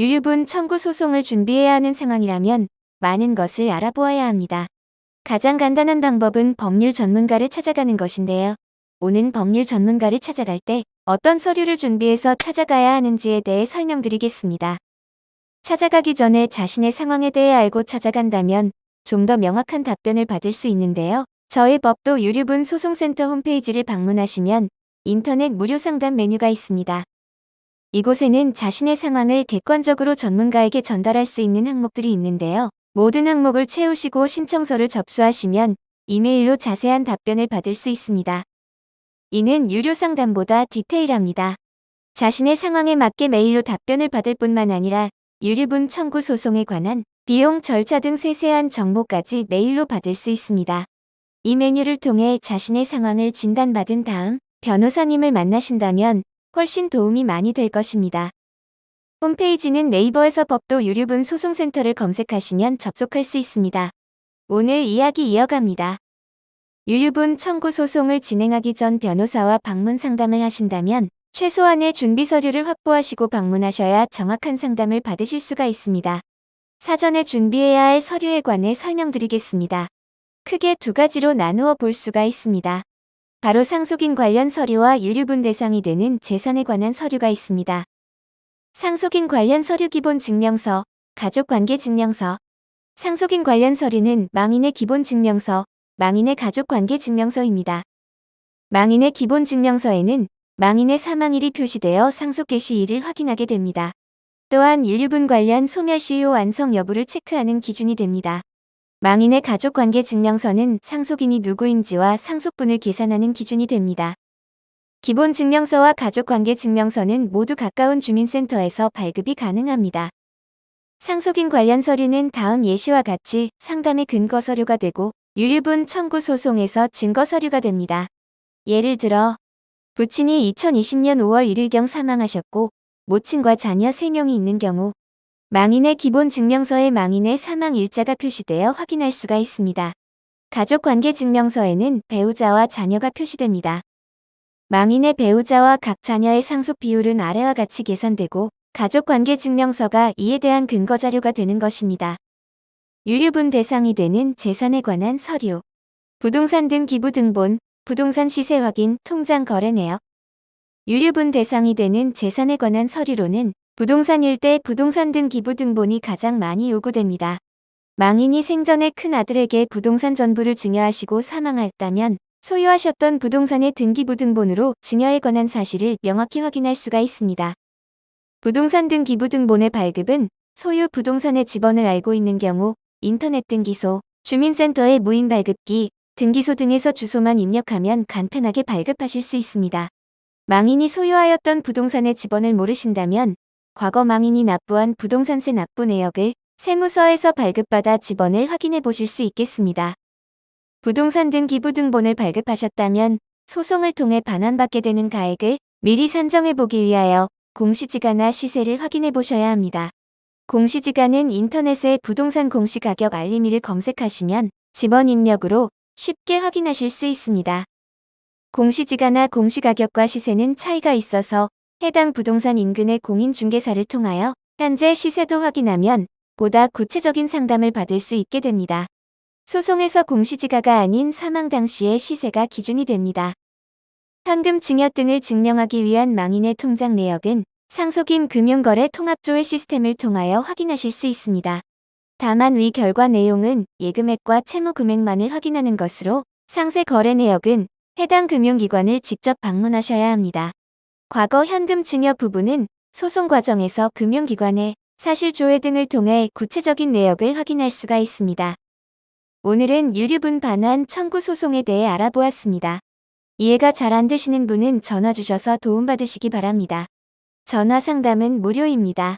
유류분 청구 소송을 준비해야 하는 상황이라면 많은 것을 알아보아야 합니다. 가장 간단한 방법은 법률 전문가를 찾아가는 것인데요. 오는 법률 전문가를 찾아갈 때 어떤 서류를 준비해서 찾아가야 하는지에 대해 설명드리겠습니다. 찾아가기 전에 자신의 상황에 대해 알고 찾아간다면 좀 더 명확한 답변을 받을 수 있는데요. 저희 법도 유류분 소송센터 홈페이지를 방문하시면 인터넷 무료 상담 메뉴가 있습니다. 이곳에는 자신의 상황을 객관적으로 전문가에게 전달할 수 있는 항목들이 있는데요. 모든 항목을 채우시고 신청서를 접수하시면 이메일로 자세한 답변을 받을 수 있습니다. 이는 유료 상담보다 디테일합니다. 자신의 상황에 맞게 메일로 답변을 받을 뿐만 아니라 유류분 청구 소송에 관한 비용 절차 등 세세한 정보까지 메일로 받을 수 있습니다. 이 메뉴를 통해 자신의 상황을 진단받은 다음 변호사님을 만나신다면 훨씬 도움이 많이 될 것입니다. 홈페이지는 네이버에서 법도 유류분 소송센터를 검색하시면 접속할 수 있습니다. 오늘 이야기 이어갑니다. 유류분 청구 소송을 진행하기 전 변호사와 방문 상담을 하신다면 최소한의 준비 서류를 확보하시고 방문하셔야 정확한 상담을 받으실 수가 있습니다. 사전에 준비해야 할 서류에 관해 설명드리겠습니다. 크게 두 가지로 나누어 볼 수가 있습니다. 바로 상속인 관련 서류와 유류분 대상이 되는 재산에 관한 서류가 있습니다. 상속인 관련 서류 기본 증명서, 가족관계 증명서. 상속인 관련 서류는 망인의 기본 증명서, 망인의 가족관계 증명서입니다. 망인의 기본 증명서에는 망인의 사망일이 표시되어 상속 개시일을 확인하게 됩니다. 또한 유류분 관련 소멸 시효 완성 여부를 체크하는 기준이 됩니다. 망인의 가족관계 증명서는 상속인이 누구인지와 상속분을 계산하는 기준이 됩니다. 기본 증명서와 가족관계 증명서는 모두 가까운 주민센터에서 발급이 가능합니다. 상속인 관련 서류는 다음 예시와 같이 상담의 근거 서류가 되고 유류분 청구 소송에서 증거 서류가 됩니다. 예를 들어 부친이 2020년 5월 1일경 사망하셨고 모친과 자녀 3명이 있는 경우 망인의 기본 증명서에 망인의 사망 일자가 표시되어 확인할 수가 있습니다. 가족관계 증명서에는 배우자와 자녀가 표시됩니다. 망인의 배우자와 각 자녀의 상속 비율은 아래와 같이 계산되고 가족관계 증명서가 이에 대한 근거 자료가 되는 것입니다. 유류분 대상이 되는 재산에 관한 서류, 부동산 등 기부 등본, 부동산 시세 확인, 통장 거래 내역. 유류분 대상이 되는 재산에 관한 서류로는 부동산 일대 부동산 등 기부 등본이 가장 많이 요구됩니다. 망인이 생전에 큰 아들에게 부동산 전부를 증여하시고 사망하였다면 소유하셨던 부동산의 등기부 등본으로 증여에 관한 사실을 명확히 확인할 수가 있습니다. 부동산 등 기부 등본의 발급은 소유 부동산의 지번을 알고 있는 경우 인터넷 등기소, 주민센터의 무인 발급기, 등기소 등에서 주소만 입력하면 간편하게 발급하실 수 있습니다. 망인이 소유하였던 부동산의 지번을 모르신다면 과거 망인이 납부한 부동산세 납부 내역을 세무서에서 발급받아 지번을 확인해 보실 수 있겠습니다. 부동산 등 기부 등본을 발급하셨다면 소송을 통해 반환받게 되는 가액을 미리 산정해 보기 위하여 공시지가나 시세를 확인해 보셔야 합니다. 공시지가는 인터넷에 부동산 공시가격 알림이를 검색하시면 지번 입력으로 쉽게 확인하실 수 있습니다. 공시지가나 공시가격과 시세는 차이가 있어서 해당 부동산 인근의 공인중개사를 통하여 현재 시세도 확인하면 보다 구체적인 상담을 받을 수 있게 됩니다. 소송에서 공시지가가 아닌 사망 당시의 시세가 기준이 됩니다. 현금 증여 등을 증명하기 위한 망인의 통장 내역은 상속인 금융거래 통합조회 시스템을 통하여 확인하실 수 있습니다. 다만 위 결과 내용은 예금액과 채무 금액만을 확인하는 것으로 상세 거래 내역은 해당 금융기관을 직접 방문하셔야 합니다. 과거 현금 증여 부분은 소송 과정에서 금융기관의 사실 조회 등을 통해 구체적인 내역을 확인할 수가 있습니다. 오늘은 유류분 반환 청구 소송에 대해 알아보았습니다. 이해가 잘 안 되시는 분은 전화 주셔서 도움받으시기 바랍니다. 전화 상담은 무료입니다.